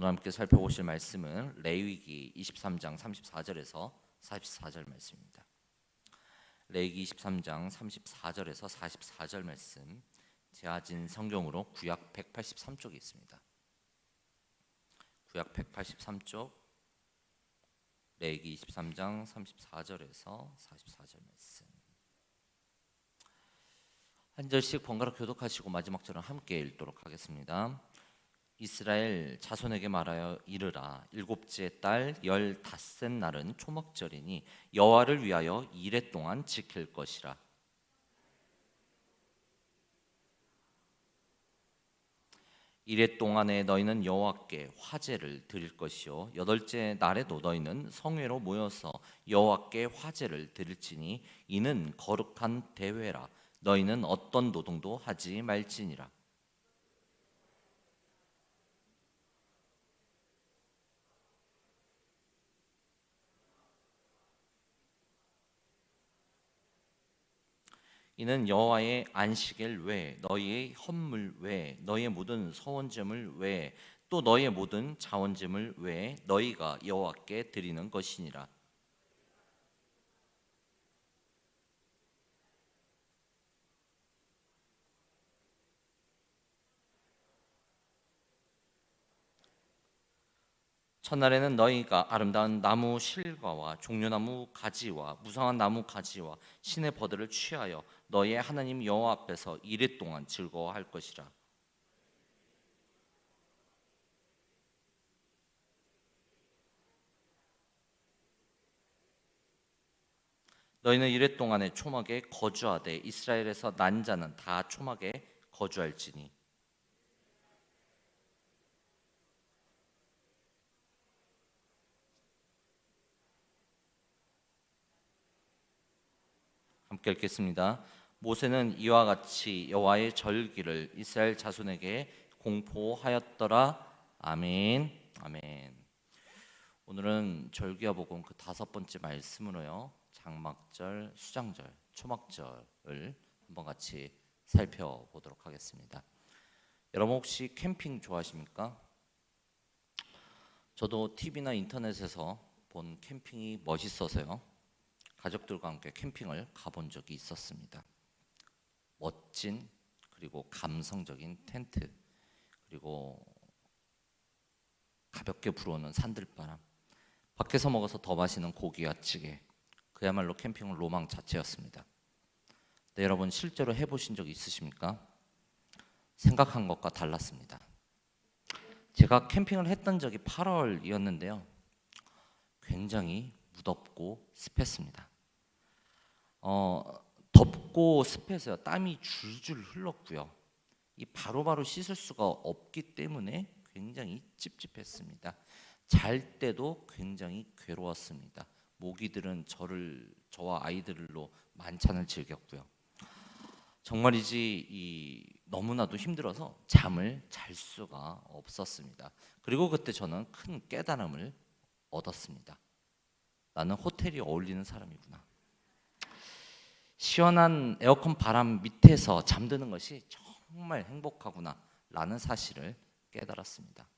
오늘 함께 살펴보실 말씀은 레위기 23장 34절에서 44절 말씀입니다. 레위기 23장 34절에서 44절 말씀 제아진 성경으로 구약 183쪽에 있습니다. 구약 183쪽 레위기 23장 34절에서 44절 말씀 한 절씩 번갈아 교독하시고 마지막 절은 함께 읽도록 하겠습니다. 이스라엘 자손에게 말하여 이르라. 일곱째 달 열닷새 날은 초막절이니 여호와를 위하여 이래 동안 지킬 것이라. 이래 동안에 너희는 여호와께 화제를 드릴 것이요. 여덟째 날에도 너희는 성회로 모여서 여호와께 화제를 드릴지니 이는 거룩한 대회라. 너희는 어떤 노동도 하지 말지니라 이는 여호와의 안식일 외에 너희의 헌물 외에 너희의 모든 서원제물 외에 또 너희의 모든 자원제물 외에 너희가 여호와께 드리는 것이니라. 첫날에는 너희가 아름다운 나무 실과와 종려나무 가지와 무성한 나무 가지와 신의 버들을 취하여 너희의 하나님 여호와 앞에서 이래 동안 즐거워할 것이라. 너희는 이래 동안에 초막에 거주하되 이스라엘에서 난 자는 다 초막에 거주할지니 함께 읽겠습니다. 모세는 이와 같이 여호와의 절기를 이스라엘 자손에게 공포하였더라. 아멘. 아멘. 오늘은 절기와 복음 그 다섯 번째 말씀으로요. 장막절, 수장절, 초막절을 한번 같이 살펴보도록 하겠습니다. 여러분 혹시 캠핑 좋아하십니까? 저도 TV나 인터넷에서 본 캠핑이 멋있어서요. 가족들과 함께 캠핑을 가본 적이 있었습니다. 멋진 그리고 감성적인 텐트 그리고 가볍게 불어오는 산들바람 밖에서 먹어서 더 맛있는 고기와 찌개 그야말로 캠핑은 로망 자체였습니다. 네, 여러분 실제로 해보신 적 있으십니까? 생각한 것과 달랐습니다. 제가 캠핑을 했던 적이 8월이었는데요. 굉장히 무덥고 습했습니다. 어, 덥고 습해서요. 땀이 줄줄 흘렀고요. 이 바로 바로 씻을 수가 없기 때문에 굉장히 찝찝했습니다. 잘 때도 굉장히 괴로웠습니다. 모기들은 저를 저와 아이들로 만찬을 즐겼고요. 정말이지 이 너무나도 힘들어서 잠을 잘 수가 없었습니다. 그리고 그때 저는 큰 깨달음을 얻었습니다. 나는 호텔이 어울리는 사람이구나. 시원한 에어컨 바람 밑에서 잠드는 것이 정말 행복하구나라는 사실을 깨달았습니다.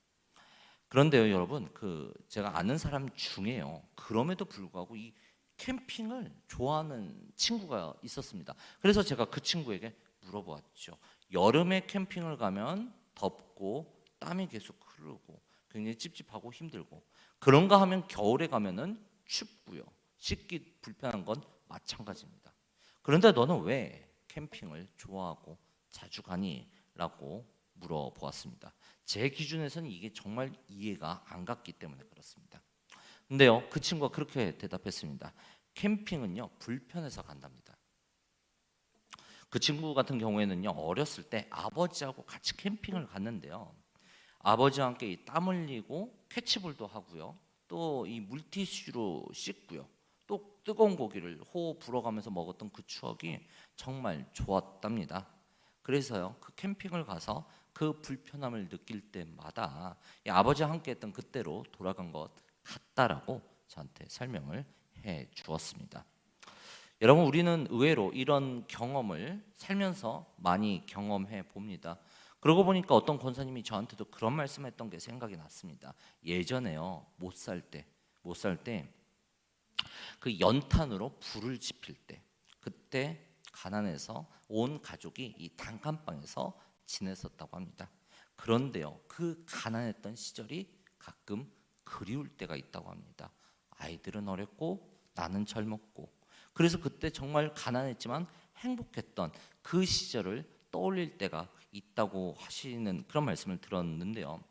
그런데요, 여러분, 그 제가 아는 사람 중에요. 그럼에도 불구하고 이 캠핑을 좋아하는 친구가 있었습니다. 그래서 제가 그 친구에게 물어보았죠. 여름에 캠핑을 가면 덥고 땀이 계속 흐르고 굉장히 찝찝하고 힘들고 그런가 하면 겨울에 가면은 춥고요. 씻기 불편한 건 마찬가지입니다. 그런데 너는 왜 캠핑을 좋아하고 자주 가니? 라고 물어보았습니다. 제 기준에서는 이게 정말 이해가 안 갔기 때문에 그렇습니다. 근데요, 그 친구가 그렇게 대답했습니다. 캠핑은요, 불편해서 간답니다. 그 친구 같은 경우에는요, 어렸을 때 아버지하고 같이 캠핑을 갔는데요. 아버지와 함께 땀 흘리고 캐치볼도 하고요. 또 이 물티슈로 씻고요. 또 뜨거운 고기를 호호 불어가면서 먹었던 그 추억이 정말 좋았답니다. 그래서요 그 캠핑을 가서 그 불편함을 느낄 때마다 아버지와 함께 했던 그때로 돌아간 것 같다라고 저한테 설명을 해 주었습니다. 여러분 우리는 의외로 이런 경험을 살면서 많이 경험해 봅니다. 그러고 보니까 어떤 권사님이 저한테도 그런 말씀했던 게 생각이 났습니다. 예전에요 못 살 때, 못 살 때 그 연탄으로 불을 지필 때, 그때 가난해서 온 가족이 이 단칸방에서 지냈었다고 합니다. 그런데요, 그 가난했던 시절이 가끔 그리울 때가 있다고 합니다. 아이들은 어렸고 나는 젊었고 그래서 그때 정말 가난했지만 행복했던 그 시절을 떠올릴 때가 있다고 하시는 그런 말씀을 들었는데요.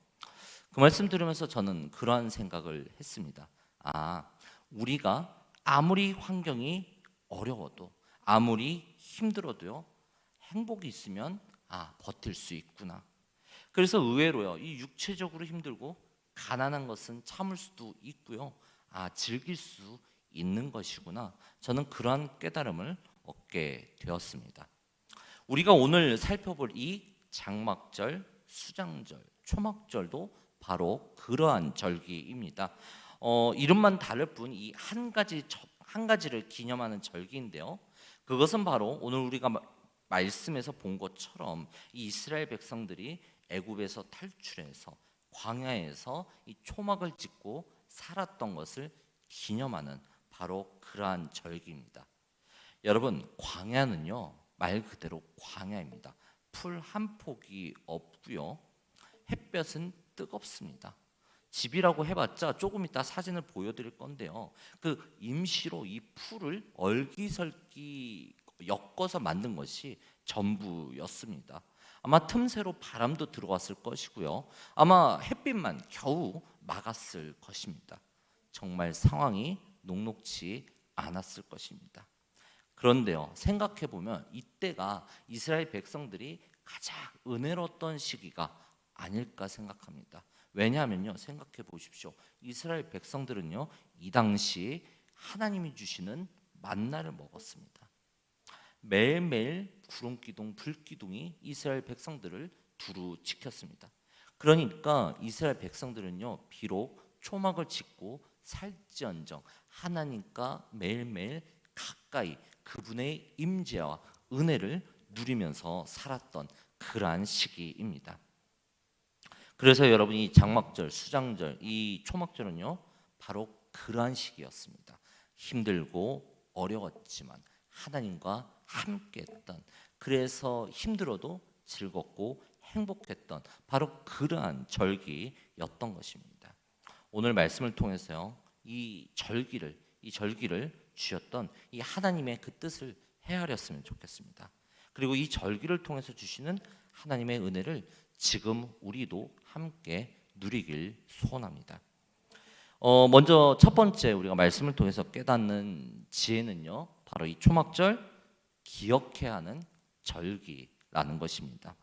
그 말씀 들으면서 저는 그러한 생각을 했습니다. 아, 우리가 아무리 환경이 어려워도 아무리 힘들어도요. 행복이 있으면 아, 버틸 수 있구나. 그래서 의외로요. 이 육체적으로 힘들고 가난한 것은 참을 수도 있고요. 아, 즐길 수 있는 것이구나. 저는 그러한 깨달음을 얻게 되었습니다. 우리가 오늘 살펴볼 이 장막절, 수장절, 초막절도 바로 그러한 절기입니다. 어, 이름만 다를 뿐 이 한 가지 저- 한 가지를 기념하는 절기인데요. 그것은 바로 오늘 우리가 마- 말씀에서 본 것처럼 이 이스라엘 백성들이 애굽에서 탈출해서 광야에서 이 초막을 짓고 살았던 것을 기념하는 바로 그러한 절기입니다. 여러분 광야는요 말 그대로 광야입니다. 풀 한 폭이 없고요 햇볕은 뜨겁습니다. 집이라고 해봤자 조금 이따 사진을 보여드릴 건데요. 그 임시로 이 풀을 얼기설기 엮어서 만든 것이 전부였습니다. 아마 틈새로 바람도 들어왔을 것이고요. 아마 햇빛만 겨우 막았을 것입니다. 정말 상황이 녹록치 않았을 것입니다. 그런데요, 생각해 보면 이때가 이스라엘 백성들이 가장 은혜로웠던 시기가 아닐까 생각합니다. 왜냐하면요, 생각해 보십시오. 이스라엘 백성들은요, 이 당시 하나님이 주시는 만나를 먹었습니다. 매일매일 구름 기둥, 불 기둥이 이스라엘 백성들을 두루 지켰습니다. 그러니까 이스라엘 백성들은요, 비록 초막을 짓고 살지언정 하나님과 매일매일 가까이 그분의 임재와 은혜를 누리면서 살았던 그러한 시기입니다. 그래서 여러분이 장막절, 수장절, 이 초막절은요 바로 그러한 시기였습니다. 힘들고 어려웠지만 하나님과 함께했던 그래서 힘들어도 즐겁고 행복했던 바로 그러한 절기였던 것입니다. 오늘 말씀을 통해서요 이 절기를 이 절기를 주셨던 이 하나님의 그 뜻을 헤아렸으면 좋겠습니다. 그리고 이 절기를 통해서 주시는 하나님의 은혜를 지금 우리도 함께 누리길 소원합니다. 어, 먼저 첫 번째 우리가 말씀을 통해서 깨닫는 지혜는요, 바로 이 초막절 기억해야 하는 절기라는 것입니다.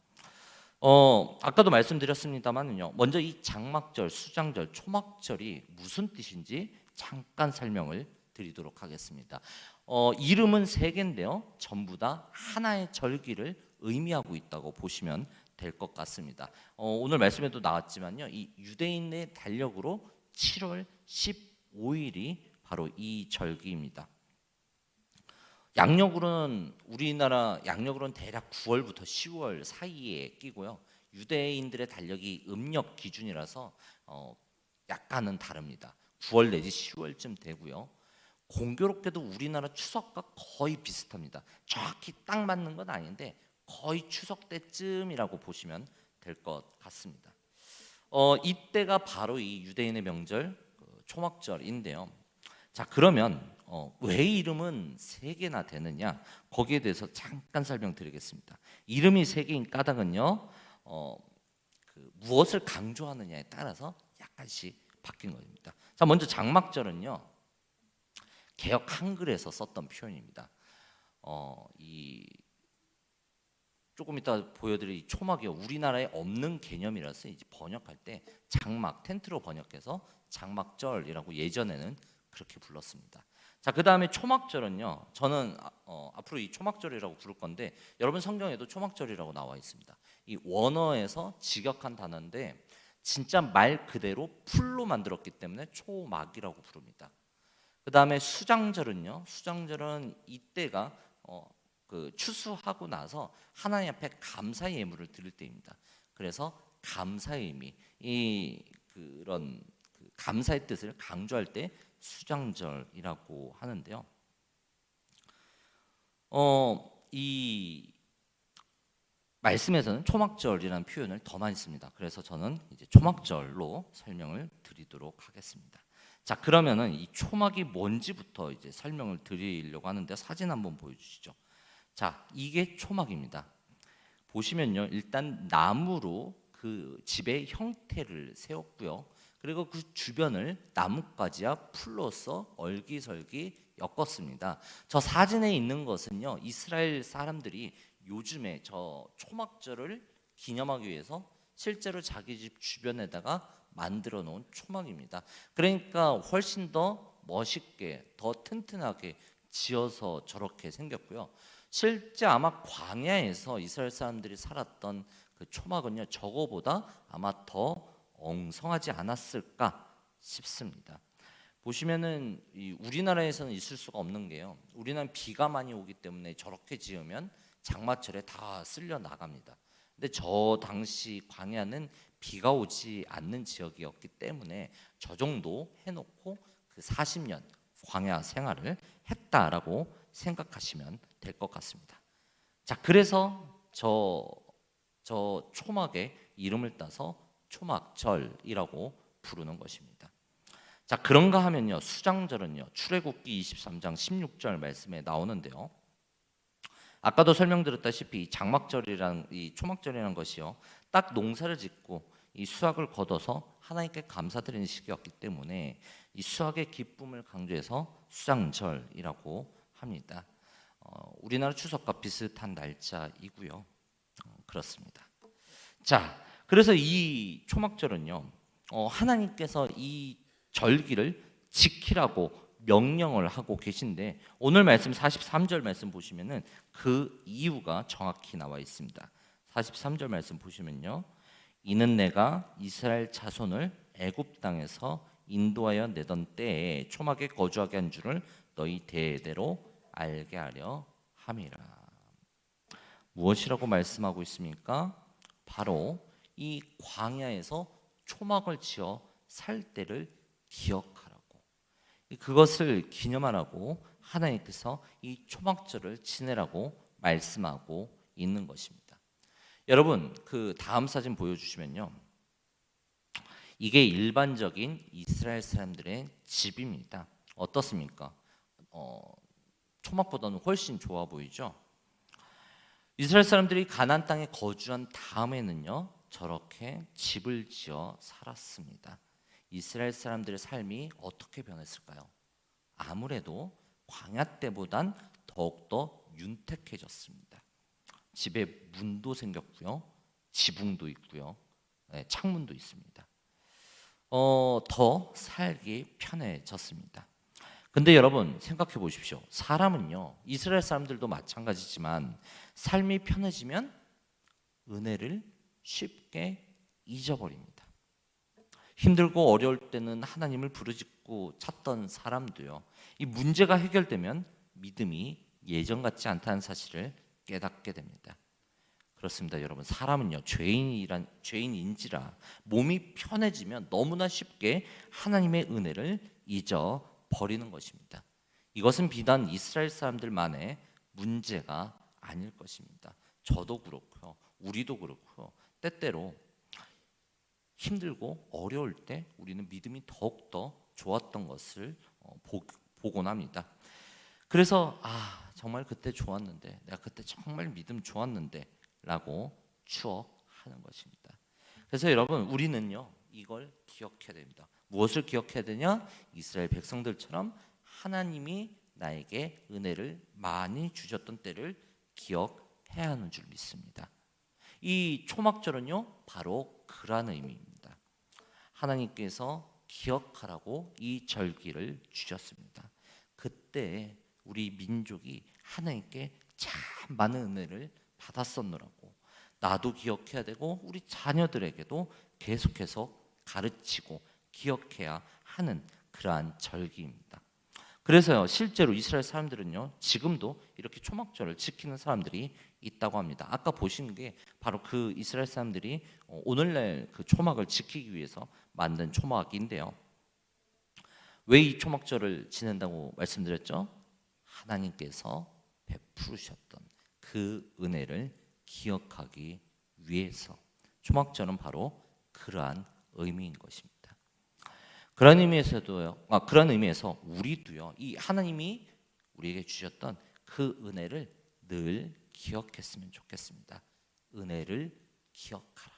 어, 아까도 말씀드렸습니다만요. 먼저 이 장막절, 수장절, 초막절이 무슨 뜻인지 잠깐 설명을 드리도록 하겠습니다. 어, 이름은 세 개인데요. 전부 다 하나의 절기를 의미하고 있다고 보시면 될 것 같습니다. 어, 오늘 말씀에도 나왔지만요. 이 유대인의 달력으로 7월 15일이 바로 이 절기입니다. 양력으로는 우리나라 양력으로는 대략 9월부터 10월 사이에 끼고요. 유대인들의 달력이 음력 기준이라서 어, 약간은 다릅니다. 9월 내지 10월쯤 되고요. 공교롭게도 우리나라 추석과 거의 비슷합니다. 정확히 딱 맞는 건 아닌데 거의 추석 때쯤이라고 보시면 될 것 같습니다. 어, 이때가 바로 이 유대인의 명절 그 초막절인데요. 자 그러면 어, 왜 이름은 세 개나 되느냐 거기에 대해서 잠깐 설명드리겠습니다. 이름이 세 개인 까닭은요. 어, 그 무엇을 강조하느냐에 따라서 약간씩 바뀐 겁니다. 자 먼저 장막절은요. 개혁 한글에서 썼던 표현입니다. 어, 이 조금 이따 보여드릴 이 초막이요. 우리나라에 없는 개념이라서 이제 번역할 때 장막 텐트로 번역해서 장막절이라고 예전에는 그렇게 불렀습니다. 자, 그 다음에 초막절은요. 저는 아- 어, 앞으로 이 초막절이라고 부를 건데 여러분 성경에도 초막절이라고 나와 있습니다. 이 원어에서 직역한 단어인데 진짜 말 그대로 풀로 만들었기 때문에 초막이라고 부릅니다. 그 다음에 수장절은요. 수장절은 이때가 어, 그 추수하고 나서 하나님 앞에 감사의 예물을 드릴 때입니다. 그래서 감사의 의미, 이 그런 그 감사의 뜻을 강조할 때 수장절이라고 하는데요. 어, 이 말씀에서는 초막절이라는 표현을 더 많이 씁니다. 그래서 저는 이제 초막절로 설명을 드리도록 하겠습니다. 자, 그러면은 이 초막이 뭔지부터 이제 설명을 드리려고 하는데 사진 한번 보여 주시죠. 자, 이게 초막입니다. 보시면요, 일단 나무로 그 집의 형태를 세웠고요. 그리고 그 주변을 나뭇가지와 풀로서 얼기설기 엮었습니다. 저 사진에 있는 것은요, 이스라엘 사람들이 요즘에 저 초막절을 기념하기 위해서 실제로 자기 집 주변에다가 만들어 놓은 초막입니다. 그러니까 훨씬 더 멋있게, 더 튼튼하게 지어서 저렇게 생겼고요. 실제 아마 광야에서 이스라엘 사람들이 살았던 그 초막은요, 저거보다 아마 더 엉성하지 않았을까 싶습니다. 보시면은 이 우리나라에서는 있을 수가 없는 게요. 우리는 비가 많이 오기 때문에 저렇게 지으면 장마철에 다 쓸려 나갑니다. 근데 저 당시 광야는 비가 오지 않는 지역이었기 때문에 저 정도 해놓고 그 40년 광야 생활을 했다라고 생각하시면 될 것 같습니다. 자, 그래서 저, 저 초막의 이름을 따서 초막절이라고 부르는 것입니다. 자, 그런가 하면요. 수장절은요. 출애굽기 23장 16절 말씀에 나오는데요. 아까도 설명드렸다시피 이 장막절이란 이 초막절이라는 것이요. 딱 농사를 짓고 이 수확을 거둬서 하나님께 감사드리는 시기였기 때문에 이 수확의 기쁨을 강조해서 수장절이라고 합니다. 어, 우리나라 추석과 비슷한 날짜이고요. 어, 그렇습니다. 자, 그래서 이 초막절은요. 어, 하나님께서 이 절기를 지키라고 명령을 하고 계신데 오늘 말씀 43절 말씀 보시면은 그 이유가 정확히 나와 있습니다. 43절 말씀 보시면요. 이는 내가 이스라엘 자손을 애굽 땅에서 인도하여 내던 때에 초막에 거주하게 한 줄을 너희 대대로 알게 하려 함이라. 무엇이라고 말씀하고 있습니까? 바로 이 광야에서 초막을 지어 살 때를 기억하라고. 그것을 기념하라고 하나님께서 이 초막절을 지내라고 말씀하고 있는 것입니다. 여러분, 그 다음 사진 보여주시면요. 이게 일반적인 이스라엘 사람들의 집입니다. 어떻습니까? 어, 초막보다는 훨씬 좋아 보이죠? 이스라엘 사람들이 가나안 땅에 거주한 다음에는요. 저렇게 집을 지어 살았습니다. 이스라엘 사람들의 삶이 어떻게 변했을까요? 아무래도 광야 때보단 더욱더 윤택해졌습니다. 집에 문도 생겼고요. 지붕도 있고요. 네, 창문도 있습니다. 어, 더 살기 편해졌습니다. 근데 여러분 생각해 보십시오. 사람은요. 이스라엘 사람들도 마찬가지지만 삶이 편해지면 은혜를 쉽게 잊어버립니다. 힘들고 어려울 때는 하나님을 부르짖고 찾던 사람도요. 이 문제가 해결되면 믿음이 예전 같지 않다는 사실을 깨닫게 됩니다. 그렇습니다, 여러분. 사람은요 죄인이란 죄인인지라 몸이 편해지면 너무나 쉽게 하나님의 은혜를 잊어 버리는 것입니다. 이것은 비단 이스라엘 사람들만의 문제가 아닐 것입니다. 저도 그렇고요, 우리도 그렇고요. 때때로 힘들고 어려울 때 우리는 믿음이 더욱 더 좋았던 것을 어, 보, 보곤 합니다. 그래서 아 정말 그때 좋았는데 내가 그때 정말 믿음 좋았는데 라고 추억하는 것입니다. 그래서 여러분 우리는요 이걸 기억해야 됩니다. 무엇을 기억해야 되냐? 이스라엘 백성들처럼 하나님이 나에게 은혜를 많이 주셨던 때를 기억해야 하는 줄 믿습니다. 이 초막절은요 바로 그러한 의미입니다. 하나님께서 기억하라고 이 절기를 주셨습니다. 그때 우리 민족이 하나님께 참 많은 은혜를 받았었느라고 나도 기억해야 되고 우리 자녀들에게도 계속해서 가르치고 기억해야 하는 그러한 절기입니다. 그래서요 실제로 이스라엘 사람들은요 지금도 이렇게 초막절을 지키는 사람들이 있다고 합니다. 아까 보신 게 바로 그 이스라엘 사람들이 어, 오늘날 그 초막을 지키기 위해서 만든 초막인데요. 왜 이 초막절을 지낸다고 말씀드렸죠? 하나님께서 베푸셨던 그 은혜를 기억하기 위해서 초막절은 바로 그러한 의미인 것입니다. 그런 의미에서도요. 아, 그런 의미에서 우리도요. 이 하나님이 우리에게 주셨던 그 은혜를 늘 기억했으면 좋겠습니다. 은혜를 기억하라.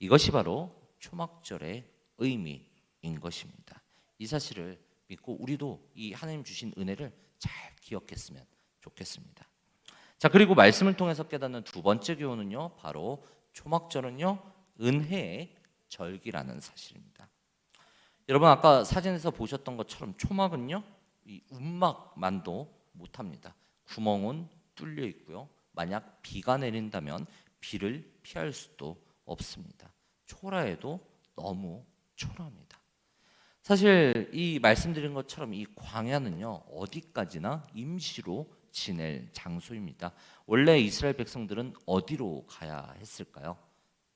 이것이 바로 초막절의 의미인 것입니다. 이 사실을 믿고 우리도 이 하나님 주신 은혜를 잘 기억했으면 좋겠습니다. 자, 그리고 말씀을 통해서 깨닫는 두 번째 교훈은요. 바로 초막절은요. 은혜의 절기라는 사실입니다. 여러분 아까 사진에서 보셨던 것처럼 초막은요. 이 움막만도 못 합니다. 구멍은 뚫려 있고요. 만약 비가 내린다면 비를 피할 수도 없습니다. 초라해도 너무 초라합니다. 사실 이 말씀드린 것처럼 이 광야는요 어디까지나 임시로 지낼 장소입니다. 원래 이스라엘 백성들은 어디로 가야 했을까요?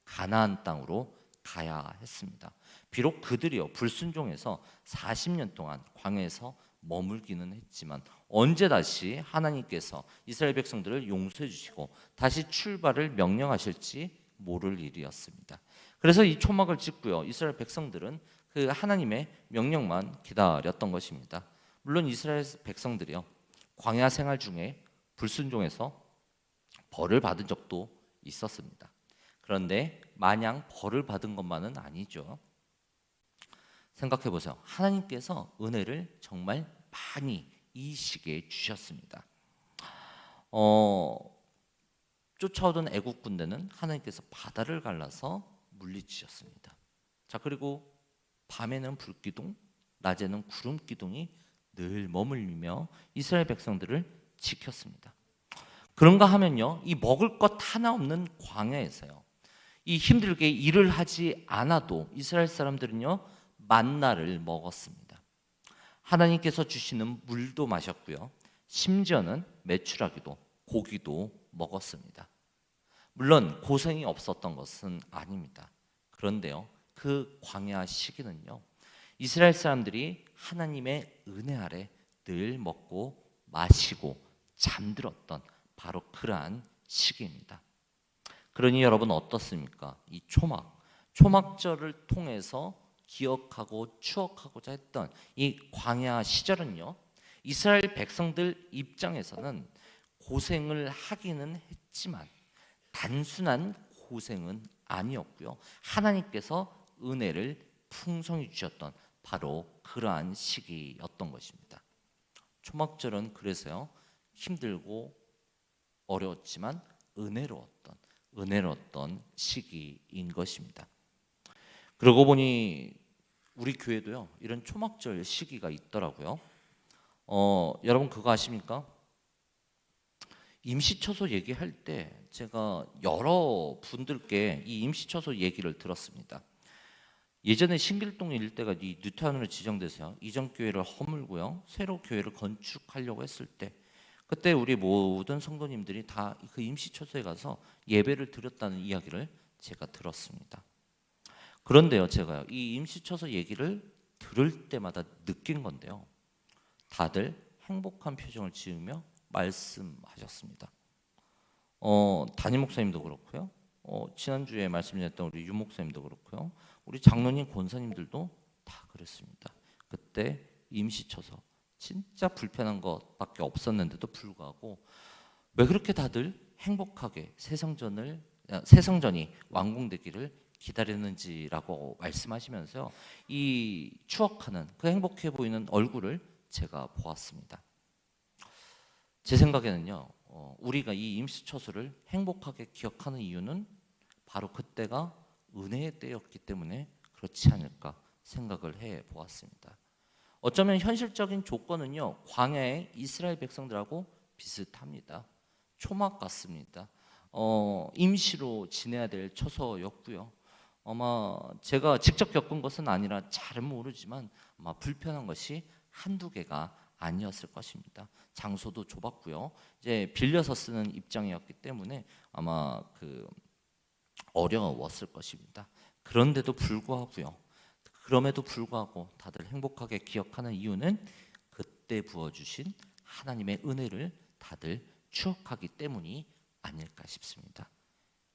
가나안 땅으로 가야 했습니다. 비록 그들이요 불순종해서 40년 동안 광야에서 머물기는 했지만 언제 다시 하나님께서 이스라엘 백성들을 용서해 주시고 다시 출발을 명령하실지 모를 일이었습니다. 그래서 이 초막을 짓고요. 이스라엘 백성들은 그 하나님의 명령만 기다렸던 것입니다. 물론 이스라엘 백성들이요. 광야 생활 중에 불순종해서 벌을 받은 적도 있었습니다. 그런데 마냥 벌을 받은 것만은 아니죠. 생각해 보세요. 하나님께서 은혜를 정말 많이 이 시기에 주셨습니다. 어, 쫓아오던 애국 군대는 하나님께서 바다를 갈라서 물리치셨습니다. 자 그리고 밤에는 불기둥, 낮에는 구름 기둥이 늘 머물리며 이스라엘 백성들을 지켰습니다. 그런가 하면요, 이 먹을 것 하나 없는 광야에서요, 이 힘들게 일을 하지 않아도 이스라엘 사람들은요 만나를 먹었습니다. 하나님께서 주시는 물도 마셨고요. 심지어는 매출하기도 고기도 먹었습니다. 물론 고생이 없었던 것은 아닙니다. 그런데요. 그 광야 시기는요. 이스라엘 사람들이 하나님의 은혜 아래 늘 먹고 마시고 잠들었던 바로 그러한 시기입니다. 그러니 여러분 어떻습니까? 이 초막, 초막절을 통해서 기억하고 추억하고자 했던 이 광야 시절은요. 이스라엘 백성들 입장에서는 고생을 하기는 했지만 단순한 고생은 아니었고요. 하나님께서 은혜를 풍성히 주셨던 바로 그러한 시기였던 것입니다. 초막절은 그래서요. 힘들고 어려웠지만 은혜로웠던 은혜로웠던 시기인 것입니다. 그러고 보니 우리 교회도요 이런 초막절 시기가 있더라고요. 어, 여러분 그거 아십니까? 임시처소 얘기할 때 제가 여러 분들께 이 임시처소 얘기를 들었습니다. 예전에 신길동 일대가 이 뉴타운으로 지정돼서 이전 교회를 허물고요 새로 교회를 건축하려고 했을 때 그때 우리 모든 성도님들이 다 그 임시처소에 가서 예배를 드렸다는 이야기를 제가 들었습니다. 그런데요, 제가요, 이 임시처소 얘기를 들을 때마다 느낀 건데요. 다들 행복한 표정을 지으며 말씀하셨습니다. 어, 담임 목사님도 그렇고요. 어, 지난주에 말씀드렸던 우리 유 목사님도 그렇고요. 우리 장로님, 권사님들도 다 그랬습니다. 그때 임시처소 진짜 불편한 것밖에 없었는데도 불구하고 왜 그렇게 다들 행복하게 새성전을 새성전이 완공되기를 기다렸는지라고 말씀하시면서요. 이 추억하는 그 행복해 보이는 얼굴을 제가 보았습니다. 제 생각에는요. 어, 우리가 이 임시처소를 행복하게 기억하는 이유는 바로 그때가 은혜의 때였기 때문에 그렇지 않을까 생각을 해 보았습니다. 어쩌면 현실적인 조건은요 광야의 이스라엘 백성들하고 비슷합니다. 초막 같습니다. 어, 임시로 지내야 될 처소였고요. 아마 제가 직접 겪은 것은 아니라 잘은 모르지만 아마 불편한 것이 한두 개가 아니었을 것입니다. 장소도 좁았고요. 이제 빌려서 쓰는 입장이었기 때문에 아마 그 어려웠을 것입니다. 그런데도 불구하고요. 그럼에도 불구하고 다들 행복하게 기억하는 이유는 그때 부어주신 하나님의 은혜를 다들 추억하기 때문이 아닐까 싶습니다.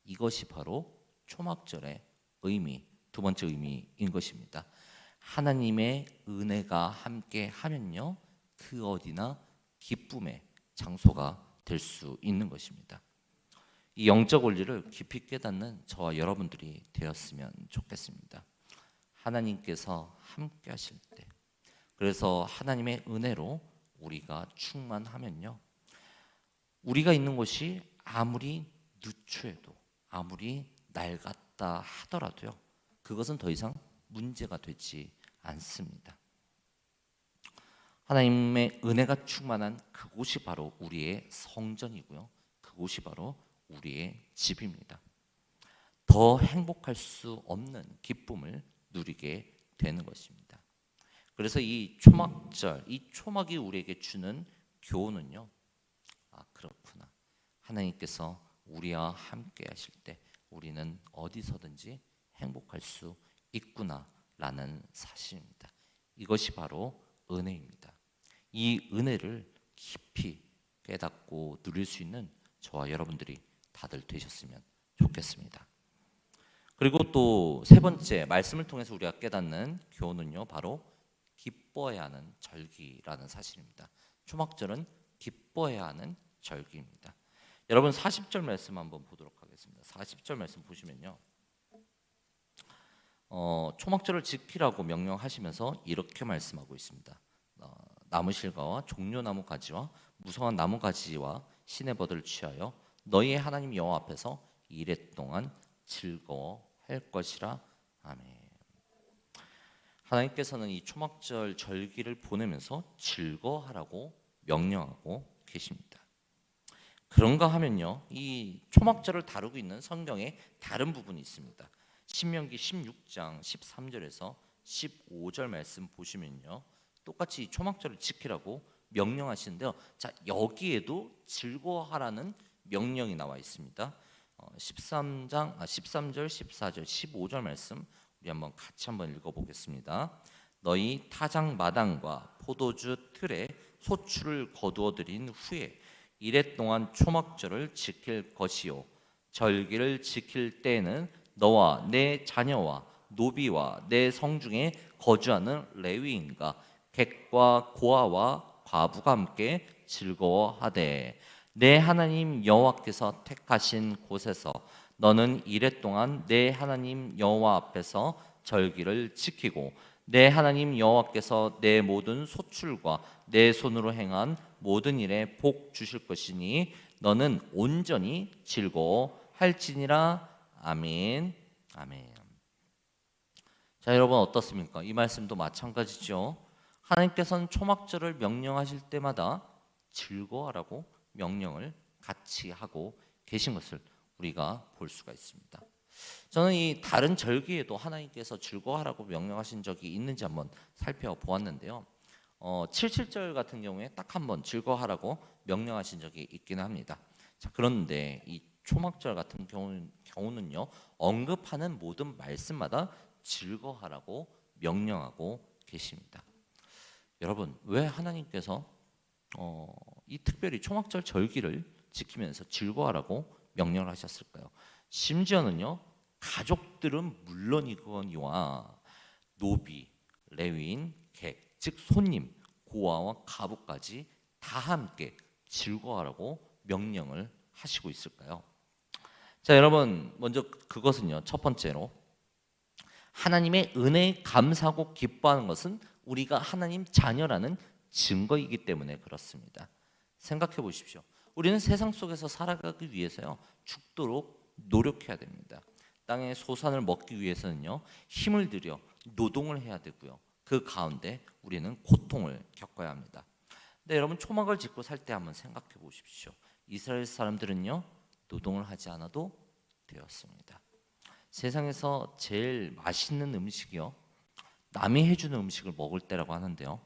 이것이 바로 초막절의 의미, 두 번째 의미인 것입니다. 하나님의 은혜가 함께 하면요, 그 어디나 기쁨의 장소가 될 수 있는 것입니다. 이 영적 원리를 깊이 깨닫는 저와 여러분들이 되었으면 좋겠습니다. 하나님께서 함께 하실 때, 그래서 하나님의 은혜로 우리가 충만하면요, 우리가 있는 곳이 아무리 누추해도 아무리 낡았다 하더라도요, 그것은 더 이상 문제가 되지 않습니다. 하나님의 은혜가 충만한 그곳이 바로 우리의 성전이고요. 그곳이 바로 우리의 집입니다. 더 행복할 수 없는 기쁨을 누리게 되는 것입니다. 그래서 이 초막절, 이 초막이 우리에게 주는 교훈은요. 아, 그렇구나. 하나님께서 우리와 함께 하실 때 우리는 어디서든지 행복할 수 있구나라는 사실입니다. 이것이 바로 은혜입니다. 이 은혜를 깊이 깨닫고 누릴 수 있는 저와 여러분들이 다들 되셨으면 좋겠습니다. 그리고 또 세 번째 말씀을 통해서 우리가 깨닫는 교훈은요, 바로 기뻐해야 하는 절기라는 사실입니다. 초막절은 기뻐해야 하는 절기입니다. 여러분 40절 말씀 한번 보도록 하겠습니다. 40절 말씀 보시면요. 어, 초막절을 지키라고 명령하시면서 이렇게 말씀하고 있습니다. 어, 나무 실과와 종려나무 가지와 무성한 나무 가지와 시내버들 취하여 너희의 하나님 여호와 앞에서 이래 동안 즐거워 할 것이라 아멘. 하나님께서는 이 초막절 절기를 보내면서 즐거워하라고 명령하고 계십니다. 그런가 하면요, 이 초막절을 다루고 있는 성경에 다른 부분이 있습니다. 신명기 16장 13절에서 15절 말씀 보시면요, 똑같이 이 초막절을 지키라고 명령하시는데요. 자 여기에도 즐거워하라는 명령이 나와 있습니다. 어, 13장 아, 13절, 14절, 15절 말씀 우리 한번 같이 한번 읽어 보겠습니다. 너희 타작 마당과 포도주 틀에 소출을 거두어 들인 후에 이래 동안 초막절을 지킬 것이요 절기를 지킬 때에는 너와 내 자녀와 노비와 내 성중에 거주하는 레위인과 객과 고아와 과부가 함께 즐거워하되 내 하나님 여호와께서 택하신 곳에서 너는 이래 동안 내 하나님 여호와 앞에서 절기를 지키고 내 하나님 여호와께서 내 모든 소출과 내 손으로 행한 모든 일에 복 주실 것이니 너는 온전히 즐거워할지니라. 아멘. 아멘. 자 여러분 어떻습니까? 이 말씀도 마찬가지죠. 하나님께서는 초막절을 명령하실 때마다 즐거워하라고 명령을 같이 하고 계신 것을 우리가 볼 수가 있습니다. 저는 이 다른 절기에도 하나님께서 즐거워하라고 명령하신 적이 있는지 한번 살펴보았는데요. 어, 77절 같은 경우에 딱 한 번 즐거워하라고 명령하신 적이 있기는 합니다. 자, 그런데 이 초막절 같은 경우, 경우는요 언급하는 모든 말씀마다 즐거워하라고 명령하고 계십니다. 여러분 왜 하나님께서 어, 이 특별히 초막절 절기를 지키면서 즐거워하라고 명령을 하셨을까요? 심지어는요 가족들은 물론이거니와 노비, 레위인, 객, 즉 손님, 고아와 가부까지 다 함께 즐거워하라고 명령을 하시고 있을까요? 자 여러분 먼저 그것은요 첫 번째로 하나님의 은혜에 감사하고 기뻐하는 것은 우리가 하나님 자녀라는 증거이기 때문에 그렇습니다. 생각해 보십시오. 우리는 세상 속에서 살아가기 위해서요 죽도록 노력해야 됩니다. 땅의 소산을 먹기 위해서는요 힘을 들여 노동을 해야 되고요. 그 가운데 우리는 고통을 겪어야 합니다. 근데 여러분 초막을 짓고 살 때 한번 생각해 보십시오. 이스라엘 사람들은요 노동을 하지 않아도 되었습니다. 세상에서 제일 맛있는 음식이요 남이 해주는 음식을 먹을 때라고 하는데요.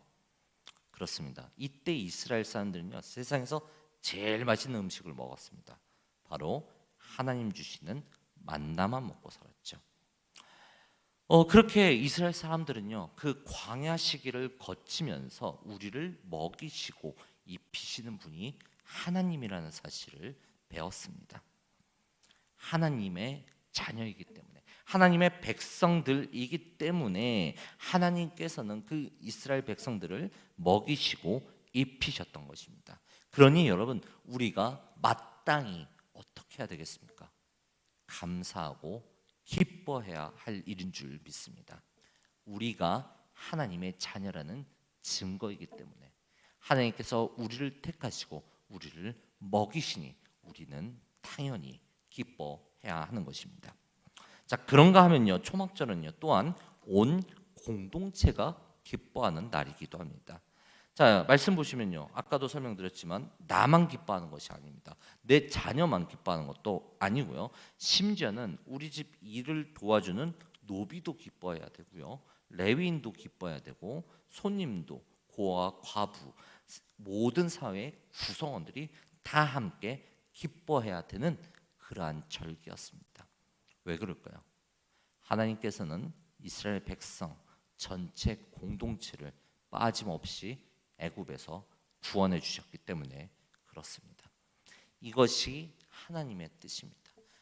그렇습니다. 이때 이스라엘 사람들은요 세상에서 제일 맛있는 음식을 먹었습니다. 바로 하나님 주시는 만나만 먹고 살았죠. 어 그렇게 이스라엘 사람들은요 그 광야 시기를 거치면서 우리를 먹이시고 입히시는 분이 하나님이라는 사실을 배웠습니다. 하나님의 자녀이기 때문에 하나님의 백성들이기 때문에 하나님께서는 그 이스라엘 백성들을 먹이시고 입히셨던 것입니다. 그러니 여러분 우리가 마땅히 어떻게 해야 되겠습니까? 감사하고 기뻐해야 할 일인 줄 믿습니다. 우리가 하나님의 자녀라는 증거이기 때문에 하나님께서 우리를 택하시고 우리를 먹이시니 우리는 당연히 기뻐해야 하는 것입니다. 자 그런가 하면요 초막절은요 또한 온 공동체가 기뻐하는 날이기도 합니다. 자 말씀 보시면요 아까도 설명드렸지만 나만 기뻐하는 것이 아닙니다. 내 자녀만 기뻐하는 것도 아니고요. 심지어는 우리 집 일을 도와주는 노비도 기뻐해야 되고요. 레위인도 기뻐해야 되고 손님도 고아 과부 모든 사회 구성원들이 다 함께 기뻐해야 되는 그러한 절기였습니다. 왜 그럴까요? 하나님께서는 이스라엘 백성 전체 공동체를 빠짐없이 애굽에서 구원해 주셨기 때문에 그렇습니다. 이것이 하나님의 뜻입니다.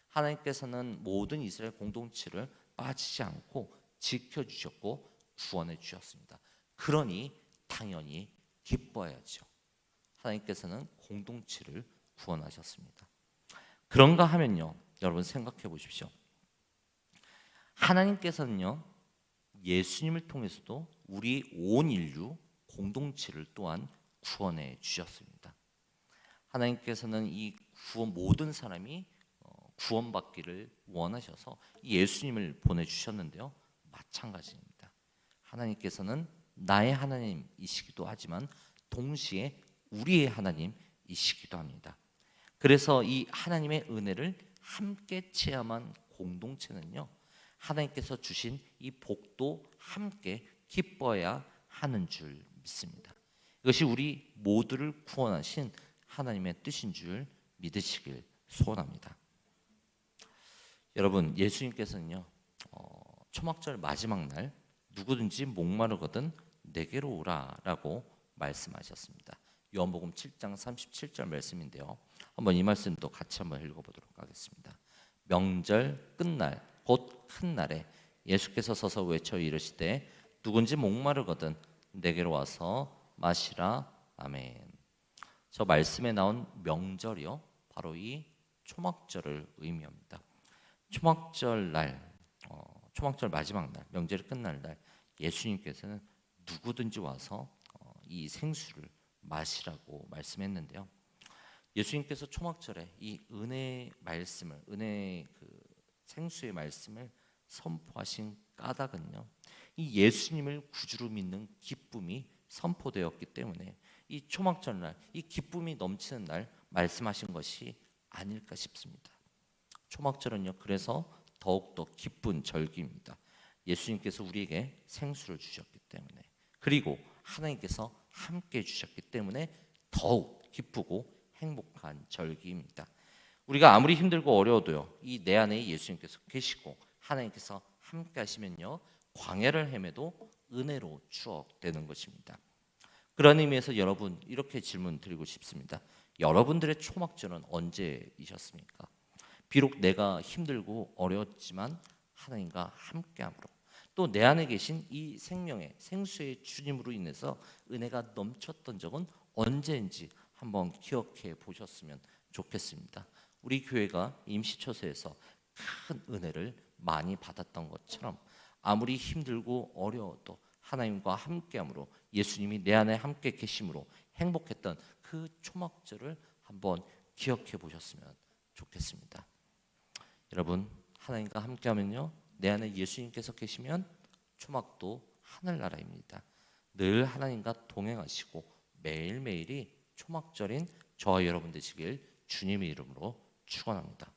하나님께서는 모든 이스라엘 공동체를 빠지지 않고 지켜 주셨고 구원해 주셨습니다. 그러니 당연히 기뻐해야죠. 하나님께서는 공동체를 구원하셨습니다. 그런가 하면요. 여러분 생각해 보십시오. 하나님께서는요. 예수님을 통해서도 우리 온 인류 공동체를 또한 구원해 주셨습니다. 하나님께서는 이 구원 모든 사람이 어, 구원받기를 원하셔서 예수님을 보내 주셨는데요. 마찬가지입니다. 하나님께서는 나의 하나님이시기도 하지만 동시에 우리의 하나님이시기도 합니다. 그래서 이 하나님의 은혜를 함께 체험한 공동체는요. 하나님께서 주신 이 복도 함께 기뻐해야 하는 줄 믿습니다. 이것이 우리 모두를 구원하신 하나님의 뜻인 줄 믿으시길 소원합니다. 여러분 예수님께서는요 어, 초막절 마지막 날 누구든지 목마르거든 내게로 오라라고 말씀하셨습니다. 요한복음 7장 37절 말씀인데요. 한번 이 말씀도 같이 한번 읽어보도록 하겠습니다. 명절 끝날 곧큰 날에 예수께서 서서 외쳐 이르시되 누군지 목마르거든 내게로 와서 마시라 아멘. 저 말씀에 나온 명절이요 바로 이 초막절을 의미합니다. 초막절 날, 어, 초막절 마지막 날, 명절이 끝날 날 예수님께서는 누구든지 와서 어, 이 생수를 마시라고 말씀했는데요. 예수님께서 초막절에 이 은혜 말씀을 은혜 그 생수의 말씀을 선포하신 까닭은요. 이 예수님을 구주로 믿는 기쁨이 선포되었기 때문에 이 초막절 날, 이 기쁨이 넘치는 날 말씀하신 것이 아닐까 싶습니다. 초막절은요. 그래서 더욱더 기쁜 절기입니다. 예수님께서 우리에게 생수를 주셨기 때문에 그리고 하나님께서 함께 주셨기 때문에 더욱 기쁘고 행복한 절기입니다. 우리가 아무리 힘들고 어려워도요. 이 내 안에 예수님께서 계시고 하나님께서 함께 하시면요. 광야를 헤매도 은혜로 추억되는 것입니다. 그런 의미에서 여러분 이렇게 질문 드리고 싶습니다. 여러분들의 초막절은 언제이셨습니까? 비록 내가 힘들고 어려웠지만 하나님과 함께함으로 또 내 안에 계신 이 생명의 생수의 주님으로 인해서 은혜가 넘쳤던 적은 언제인지 한번 기억해 보셨으면 좋겠습니다. 우리 교회가 임시처소에서 큰 은혜를 많이 받았던 것처럼 아무리 힘들고 어려워도 하나님과 함께함으로 예수님이 내 안에 함께 계심으로 행복했던 그 초막절을 한번 기억해 보셨으면 좋겠습니다. 여러분 하나님과 함께하면요 내 안에 예수님께서 계시면 초막도 하늘나라입니다. 늘 하나님과 동행하시고 매일매일이 초막절인 저와 여러분 되시길 주님의 이름으로 축원합니다.